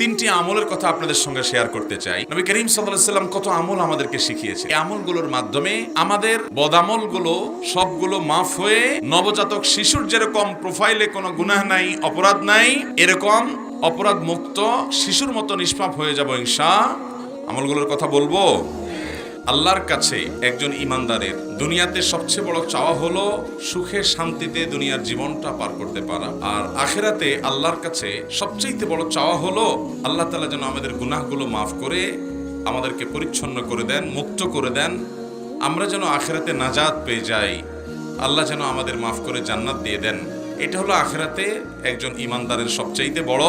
তিনটি আমলের কথা আপনাদের সঙ্গে শেয়ার করতে চাই। নবী করিম সাল্লাম কত আমল আমাদেরকে শিখিয়েছে এই আমলগুলোর মাধ্যমে আমাদের বদামলগুলো, সবগুলো মাফ হয়ে নবজাতক শিশুর যেরকম প্রোফাইলে কোনো গুনাহ নাই, অপরাধ নাই, এরকম অপরাধ মুক্ত শিশুর মতো নিষ্পাপ হয়ে যাব ইনশা। আমলগুলোর কথা বলব? আল্লাহর কাছে একজন ইমানদারের দুনিয়াতে সবচেয়ে বড় চাওয়া হলো সুখে শান্তিতে দুনিয়ার জীবনটা পার করতে পারা। আর আখেরাতে আল্লাহর কাছে সবচেয়ে বড় চাওয়া হলো আল্লাহ তালা যেন আমাদের গুনাহগুলো মাফ করে, আমাদেরকে পরিচ্ছন্ন করে দেন, মুক্ত করে দেন। আমরা যেন আখেরাতে নাজাদ পেয়ে যাই, আল্লাহ যেন আমাদের মাফ করে জান্নাত দিয়ে দেন। এটা হলো আখেরাতে একজন ইমানদারের সবচাইতে বড়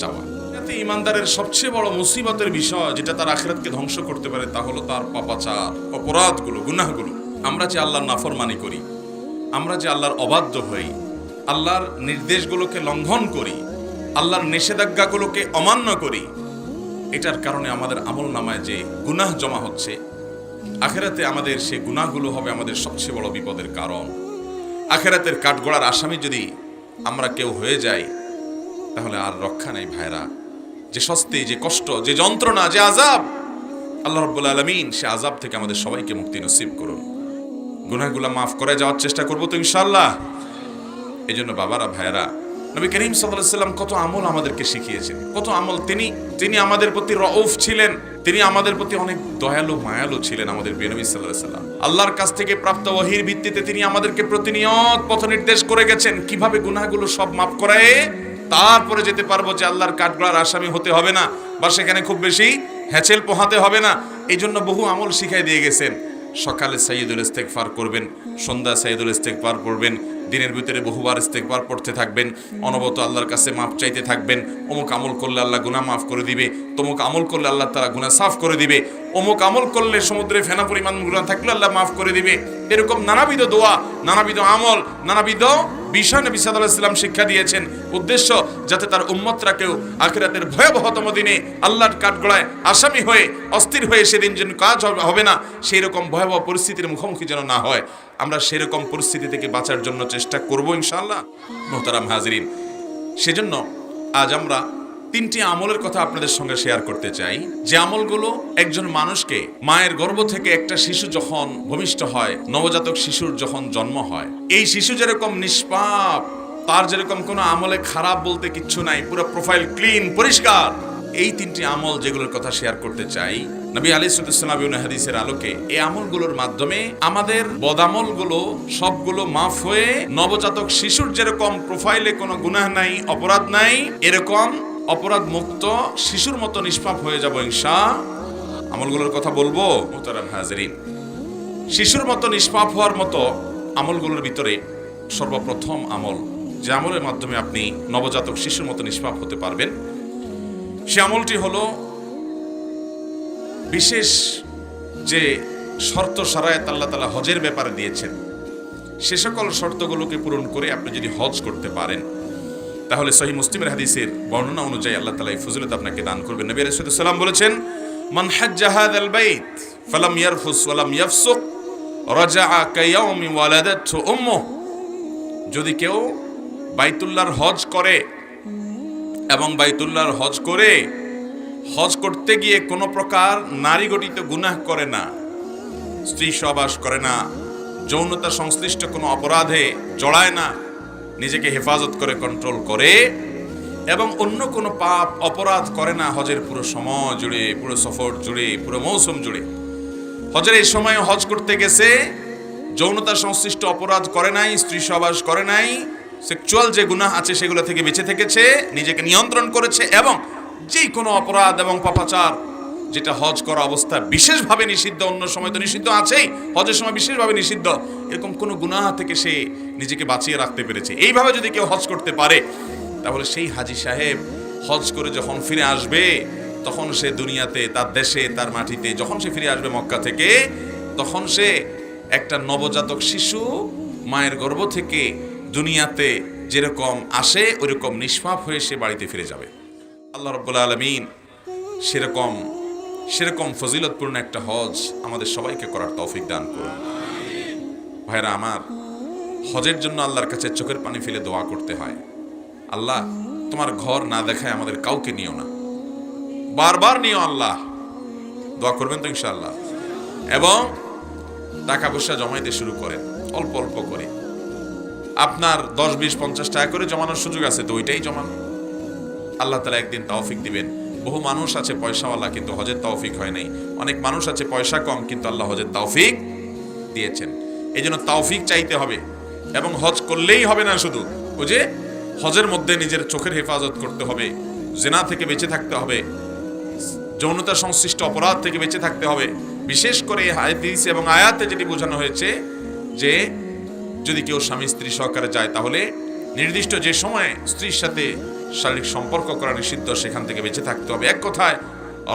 চাওয়া। এতে ইমানদারের সবচেয়ে বড় মুসিবতের বিষয় যেটা তার আখেরাতকে ধ্বংস করতে পারে, তা হলো তার পাপাচার, অপরাধগুলো, গুনাহগুলো। আমরা যে আল্লাহর নাফরমানি করি, আমরা যে আল্লাহর অবাধ্য হই, আল্লাহর নির্দেশগুলোকে লঙ্ঘন করি, আল্লাহর নিষেধাজ্ঞাগুলোকে অমান্য করি, এটার কারণে আমাদের আমল নামায় যে গুনাহ জমা হচ্ছে, আখেরাতে আমাদের সেই গুনাহগুলো হবে আমাদের সবচেয়ে বড় বিপদের কারণ। আখেরাতের কাঠগড়ার আসামি যদি আমরা কেউ হয়ে যাই, তাহলে আর রক্ষা নেই ভাইরা। যে স্বস্তি, যে কষ্ট, যে যন্ত্রণা, যে আজাব আল্লাহ রব্বুল আলমিন সে আজাব থেকে আমাদের সবাইকে মুক্তি নসিব করুন। গুনাহগুলা মাফ করে যাওয়ার চেষ্টা করব তো ইনশাল্লাহ এই জন্য বাবারা, ভাইয়েরা, নবী করিম সাল্লাম কত আমল আমাদেরকে শিখিয়েছেন। কত আমল তিনি তিনি আমাদের প্রতি রউফ ছিলেন। তিনি আমাদের প্রতি অনেক দয়ালু, মায়ালু ছিলেন আমাদের বেনবী সাল্লাহ সাল্লাম। আল্লাহর কাছ থেকে প্রাপ্ত ওহির ভিত্তিতে তিনি আমাদেরকে প্রতিনিয়ত পথ নির্দেশ করে গেছেন। কীভাবে গুনাহগুলো সব মাফ করায়? তারপরে যেতে পারব যে আল্লাহর কাঠগড়ার আসামি হতে হবে না বা সেখানে খুব বেশি হ্যাচেল পোহাতে হবে না। এই জন্য বহু আমল শিখাই দিয়ে গেছেন। সকালে সাইয়দুল ইস্তেকফার করবেন, সন্ধ্যা সাইয়দুল ইস্তেকফার পড়বেন, দিনের ভিতরে বহুবার ইস্তেকবার পড়তে থাকবেন অনবত আল্লাহর কাছে মাফ চাইতে থাকবেন। অমুক আমল করলে আল্লাহ গুনাহ মাফ করে দিবে, তমুক আমল করলে আল্লাহ তারা গুনাহ সাফ করে দিবে, অমুক আমল করলে সমুদ্রে ফেনা পরিমাণ গুনাহ থাকলে আল্লাহ মাফ করে দিবে। এরকম নানাবিধ দোয়া, নানাবিধ আমল, নানাবিধ বিষয় নবী সাল্লাল্লাহু আলাইহি শিক্ষা দিয়েছেন। উদ্দেশ্য, যাতে তার উম্মতরা কেউ আখিরাতের ভয়াবহতম দিনে আল্লাহর কাঠগড়ায় আসামি হয়ে, অস্থির হয়ে সেদিন যেন কাজ হবে- হবে না সেই রকম ভয়াবহ পরিস্থিতির মুখোমুখি যেন না হয়। আমরা সেরকম পরিস্থিতি থেকে বাঁচার জন্য চেষ্টা করব ইনশাল্লাহ মোহতারাম হাজরিন, সেজন্য আজ আমরা তিনটি আমলের কথা আপনাদের সঙ্গে শেয়ার করতে চাই। যে আমলগুলো একজন মানুষকে মায়ের গর্ভ থেকে একটা শিশু যখন ভূমিষ্ঠ হয়, নবজাতক শিশুর যখন জন্ম হয়, এই শিশু যেরকম নিষ্পাপ, তার যেরকম কোনো আমলে খারাপ বলতে কিচ্ছু নাই, পুরো প্রোফাইল ক্লিন পরিষ্কার, এই তিনটি আমল যেগুলোর কথা শেয়ার করতে চাই, নবী আলী সুদুসালাম হাদিসের আলোকে এই আমলগুলোর মাধ্যমে আমাদের বদামলগুলো সবগুলো মাফ হয়ে নবজাতক শিশুর যেরকম প্রোফাইলে কোনো গুনাহ নাই, অপরাধ নাই, এরকম অপরাধ মুক্ত শিশুর মতো নিষ্পাপ হয়ে যাব ইনশা আমলগুলোর কথা বলব মোতারাম হাজরিন। শিশুর মতো নিষ্পাপ হওয়ার মতো আমলগুলোর ভিতরে সর্বপ্রথম আমল, যে আমলের মাধ্যমে আপনি নবজাতক শিশুর মতো নিষ্পাপ হতে পারবেন। সে আমলটি হলো বিশেষ যে শর্ত সারায়াত আল্লাহ তালা হজের ব্যাপারে দিয়েছেন, সে সকল শর্তগুলোকে পূরণ করে আপনি যদি হজ করতে পারেন। তাহলে সহি মুসলিমের হাদিসের বর্ণনা অনুযায়ী আল্লাহ তালা এই ফজিলত আপনাকে দান করবেন। নবী সালাম বলেছেন, মান হাজ্জা হাদাল বাইত ফালাম ইয়ারফুস ওয়ালাম ইয়াফসুক, রাজাআ কায়াউমি ওয়ালাদাতহু উম্মুহ। যদি কেউ বাইতুল্লাহর হজ করে এবং বাইতুল্লাহর হজ করে হজ করতে গিয়ে কোনো প্রকার নারী গঠিত গুনাহ করে না, স্ত্রী সবাস করে না, যৌনতা সংশ্লিষ্ট কোনো অপরাধে জড়ায় না নিজেকে হেফাজত করে কন্ট্রোল করে এবং অন্য কোনো পাপ, অপরাধ করে না। হজের পুরো সময় জুড়ে, পুরো সফর জুড়ে, পুরো মৌসুম জুড়ে। হজের এই সময় হজ করতে গেছে, যৌনতা সংশ্লিষ্ট অপরাধ করে নাই, স্ত্রী সবাস করে নাই সেক্সুয়াল যে গুনাহ আছে সেগুলো থেকে বেঁচে থেকেছে, নিজেকে নিয়ন্ত্রণ করেছে এবং যে কোনো অপরাধ এবং পাপাচার যেটা হজ করা অবস্থা বিশেষভাবে নিষিদ্ধ, অন্য সময় তো নিষিদ্ধ আছেই। হজের সময় বিশেষভাবে নিষিদ্ধ। এরকম কোনো গুনাহ থেকে সে নিজেকে বাঁচিয়ে রাখতে পেরেছে। এইভাবে যদি কেউ হজ করতে পারে, তাহলে সেই হাজি সাহেব হজ করে যখন ফিরে আসবে, তখন সে দুনিয়াতে, তার দেশে, তার মাটিতে, যখন সে ফিরে আসবে মক্কা থেকে, তখন সে একটা নবজাতক শিশু মায়ের গর্ভ থেকে দুনিয়াতে যেরকম আসে ওইরকম নিষ্পাপ হয়ে সে বাড়িতে ফিরে যাবে। আল্লাহ রব্বুল আলমিন সেরকম সেরকম ফজিলতপূর্ণ একটা হজ আমাদের সবাইকে করার তৌফিক দান করুন। ভাইরা আমার হজের জন্য আল্লাহর কাছে চোখের পানি ফেলে দোয়া করতে হয়। আল্লাহ, তোমার ঘর না দেখায় আমাদের কাউকে নিও না। বারবার নিও আল্লাহ। দোয়া করবেন তো ইনশাআল্লাহ। এবং টাকা পয়সা জমাইতে শুরু করেন, অল্প অল্প করে। আপনার দশ, বিশ, পঞ্চাশ টাকা করে জমানোর সুযোগ আছে তো ওইটাই জমান। আল্লাহ তালা একদিন তৌফিক দিবেন। বহু মানুষ আছে পয়সাওয়ালা, কিন্তু হজের তৌফিক হয় নাই। অনেক মানুষ আছে পয়সা কম, কিন্তু আল্লাহ হজের তৌফিক দিয়েছেন। এই জন্য তৌফিক চাইতে হবে এবং হজ করলেই হবে না শুধু। ও যে হজের মধ্যে নিজের চোখের হেফাজত করতে হবে, জেনা থেকে বেঁচে থাকতে হবে, যৌনতা সংশ্লিষ্ট অপরাধ থেকে বেঁচে থাকতে হবে। বিশেষ করে হাদিস এবং আয়াতে যেটি বোঝানো হয়েছে যে যদি কেউ স্বামী স্ত্রী সহকারে যায় তাহলে নির্দিষ্ট যে সময়ে স্ত্রীর সাথে শারীরিক সম্পর্ক করা নিষিদ্ধ, সেখান থেকে বেঁচে থাকতে হবে। এক কথায়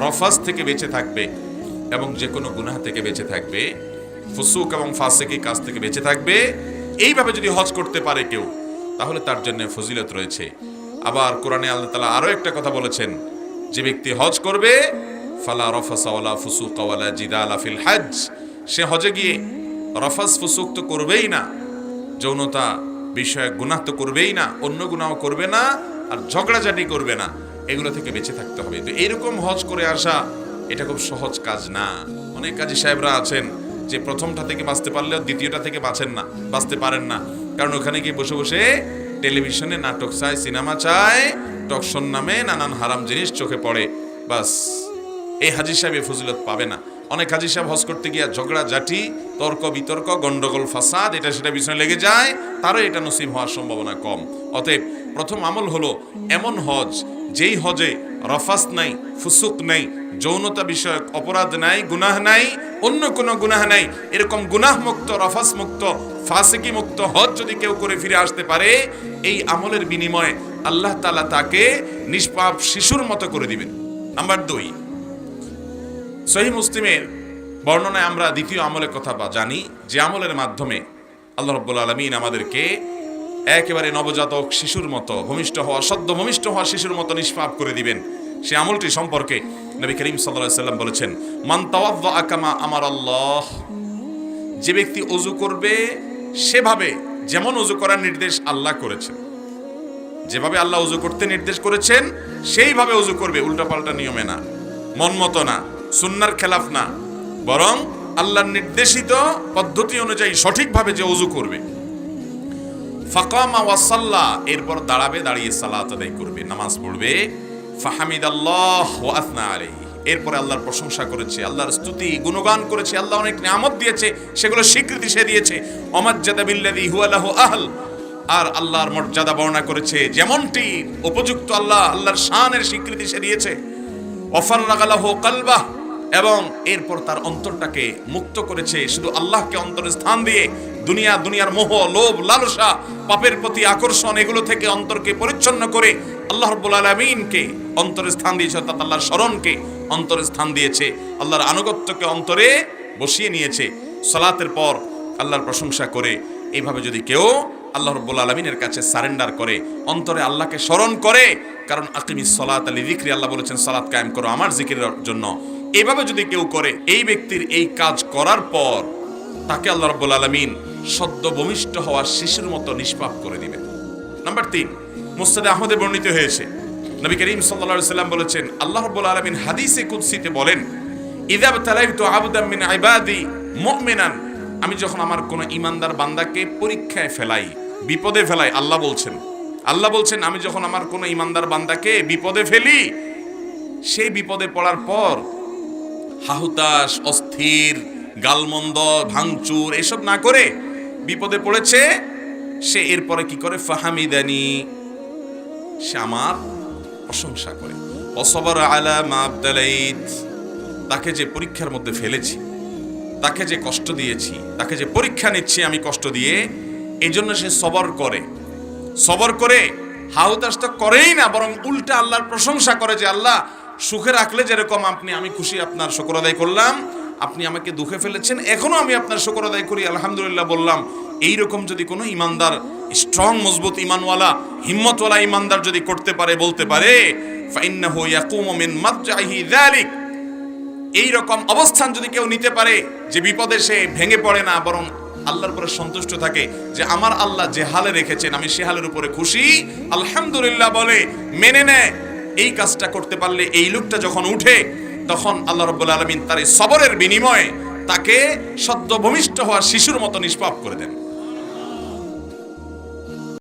রফাজ থেকে বেঁচে থাকবে এবং যে কোনো গুনাহ থেকে বেঁচে থাকবে, ফুসুক এবং ফাসেকি কাজ থেকে বেঁচে থাকবে। এইভাবে যদি হজ করতে পারে কেউ, তাহলে তার জন্য ফজিলত রয়েছে। আবার কোরআনে আল্লাহ তালা আরও একটা কথা বলেছেন, যে ব্যক্তি হজ করবে, ফালা রফাসা ওয়ালা ফুসুক ওয়ালা জিদালা ফিল হজ সে হজে গিয়ে রফাস ফুসুক তো করবেই না, যৌনতা বিষয়ে গুনাহ তো করবেই না, অন্য গুণাও করবে না, আর ঝগড়াঝাটি করবে না। এগুলো থেকে বেঁচে থাকতে হবে। তো এরকম হজ করে আসা, এটা খুব সহজ কাজ না। অনেক কাজী সাহেবরা আছেন যে প্রথমটা থেকে বাঁচতে পারলেও দ্বিতীয়টা থেকে বাঁচেন না, বাঁচতে পারেন না। কারণ ওখানে গিয়ে বসে বসে টেলিভিশনে নাটক চায়, সিনেমা চায় টকশন নামে নানান হারাম জিনিস চোখে পড়ে। বাস, এই হাজির সাহেব এই ফজিলত পাবে না। অনেক হাজি সাহেব হজ করতে গিয়া ঝগড়া, জাটি, তর্ক, বিতর্ক, গন্ডগোল, ফাসাদ, এটা সেটা বিষয় লেগে যায়, তারও এটা নসিব হওয়ার সম্ভাবনা কম। অতএব প্রথম আমল হলো এমন হজ, যেই হজে রফাস নাই, ফুসুক নাই, যৌনতা বিষয়ক অপরাধ নাই, গুনাহ নাই, অন্য কোনো গুনাহ নাই, এরকম গুনাহ মুক্ত রফাস মুক্ত ফাসেকি মুক্ত হজ যদি কেউ করে ফিরে আসতে পারে, এই আমলের বিনিময়ে আল্লাহ তালা তাকে নিষ্পাপ শিশুর মতো করে দিবেন। নাম্বার দুই সহি মুসলিমের বর্ণনায় আমরা দ্বিতীয় আমলের কথা বা জানি যে আমলের মাধ্যমে আল্লাহ রব্বুল আলমিন আমাদেরকে একেবারে নবজাতক শিশুর মতো, ভূমিষ্ঠ হওয়া, সদ্য ভূমিষ্ঠ হওয়া শিশুর মতো নিষ্পাপ করে দিবেন। সে আমলটি সম্পর্কে নবী করিম সাল্লাম বলেছেন, মান আকামা আমার আল্লাহ যে ব্যক্তি অজু করবে, সেভাবে যেমন অজু করার নির্দেশ আল্লাহ করেছেন। যেভাবে আল্লাহ উজু করতে নির্দেশ করেছেন, সেইভাবে উজু করবে, উল্টাপাল্টা নিয়মে না, মন মতো না। সুন্নার খেলাফ না। বরং আল্লাহর নির্দেশিত পদ্ধতি অনুযায়ী সঠিকভাবে যে উজু করবে। ফাকামা ওয়াসাল্লা এরপর দাঁড়াবে, দাঁড়িয়ে সালাত আদায় করবে, নামাজ পড়বে। ফাহামিদ আল্লাহ ওয়াসনা আলাইহি। এরপরে আল্লাহর প্রশংসা করেছে, আল্লাহর স্তুতি, গুণগান করেছে, আল্লাহ অনেক নিয়ামত দিয়েছে, সেগুলো স্বীকৃতি সে দিয়েছে। অমাজ্জাদা বিল্লাযী হুয়া লাহু আহল। আর আল্লাহর মর্যাদা বর্ণনা করেছে, যেমনটি উপযুক্ত আল্লাহ, আল্লাহর শানের স্বীকৃতি সে দিয়েছে। অফার কালবাহ। এবং এরপর তার অন্তরটাকে মুক্ত করেছে। শুধু আল্লাহকে অন্তরে স্থান দিয়ে দুনিয়া, দুনিয়ার মোহ, লোভ, লালসা, পাপের প্রতি আকর্ষণ, এগুলো থেকে অন্তরকে পরিচ্ছন্ন করে আল্লাহ রব্বুল আলমিনকে অন্তরে স্থান দিয়েছে, অর্থাৎ আল্লাহর স্মরণকে অন্তরে স্থান দিয়েছে। আল্লাহর আনুগত্যকে অন্তরে বসিয়ে নিয়েছে। সালাতের পর আল্লাহর প্রশংসা করে। এইভাবে যদি কেউ আল্লাহ রব্বুল আলমিনের কাছে সারেন্ডার করে, অন্তরে আল্লাহকে স্মরণ করে কারণ আকিমি সলাত আলী জিক্রি আল্লাহ বলেছেন, সালাত কায়েম করো আমার জিকিরের জন্য। এভাবে যদি কেউ করে, এই ব্যক্তির এই কাজ করার পর তাকে আল্লাহ রব্বুল আলমিন সদ্য ভূমিষ্ঠ হওয়া শিশুর মতো নিষ্পাপ করে দিবেন নাম্বার তিন মুস্তাদে আহমদে বর্ণিত হয়েছে, নবী করিম সাল্লা সাল্লাম বলেছেন, আল্লাহ রব্বুল আলমিন হাদিসে কুৎসিতে বলেন ইদাব তালাইতু আবদাম মিন ইবাদি মুমিনান আমি যখন আমার কোনো ইমানদার বান্দাকে পরীক্ষায় ফেলাই, বিপদে ফেলাই, আল্লাহ বলছেন আল্লাহ বলছেন, আমি যখন আমার কোনো ইমানদার বান্দাকে বিপদে ফেলি, সেই বিপদে পড়ার পর হাহুতাস অস্থির, গালমন্দ, ভাঙচুর, এসব না করে বিপদে পড়েছে, সে এরপরে কি করে? ফাহামিদানি, সে আমার প্রশংসা করে। অসবর আলা মাবদালাইত তাকে যে পরীক্ষার মধ্যে ফেলেছি, তাকে যে কষ্ট দিয়েছি, তাকে যে পরীক্ষা নিচ্ছি আমি কষ্ট দিয়ে এই জন্য সে সবর করে। সবর করে হাউতাস তো করেই না, বরং উল্টা আল্লাহর প্রশংসা করে যে আল্লাহ সুখে রাখলে যেরকম আপনি, আমি খুশি আপনার শকর আদায় করলাম, আপনি আমাকে দুঃখে ফেলেছেন, এখনও আমি আপনার শকর আদায় করি, আলহামদুলিল্লাহ বললাম। এই রকম যদি কোনো ইমানদার স্ট্রং মজবুত ইমানওয়ালা, হিম্মতওয়ালা ইমানদার যদি করতে পারে, বলতে পারে এই রকম অবস্থান যদি কেউ নিতে পারে, যে বিপদে সে ভেঙে পড়ে না, বরং আল্লাহর উপরে সন্তুষ্ট থাকে যে আমার আল্লাহ যে হালে রেখেছেন, আমি সে হালের উপরে খুশি। আলহামদুলিল্লাহ বলে, মেনে নেয় এই কাজটা করতে পারলে এই লোকটা যখন উঠে, তখন আল্লাহ রব্বুল আলমিন তার এই সবরের বিনিময়ে তাকে সদ্যভূমিষ্ঠ হওয়া শিশুর মতো নিষ্পাপ করে দেন।